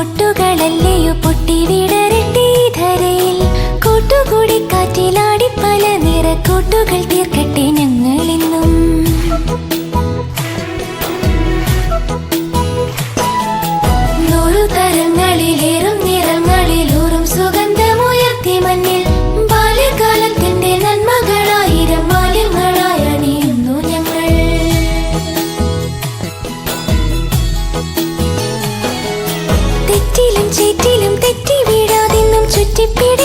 പൊട്ടുകളല്ലയോ പൊട്ടി വിടരട്ടി ധരയിൽ. കൂട്ടുകൂടി കാറ്റിലാടി പല നിറക്കൂട്ടുകൾ തീർക്കട്ടെ ഞങ്ങളിന്നു கட்டிப்பிட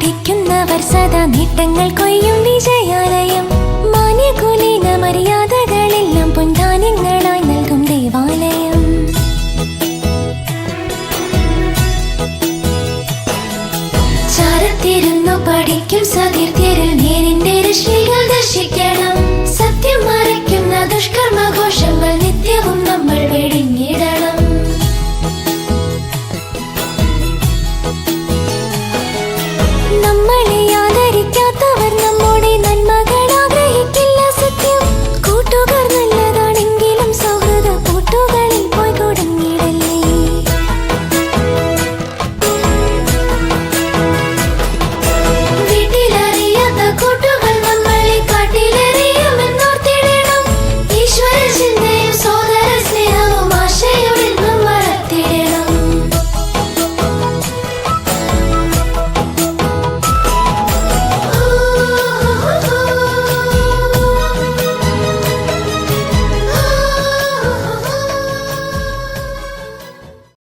പഠിക്കുന്നവർ സദാ നേട്ടങ്ങൾ കൊയ്യും വിജയാലയം. മാന്യകുലീന മര്യാദകളെല്ലാം പൊൻധാന്യങ്ങളായി നൽകും ദേവാലയം. ചാരത്തിരുന്നു പഠിക്കും സതീർത്തിരുന്നേ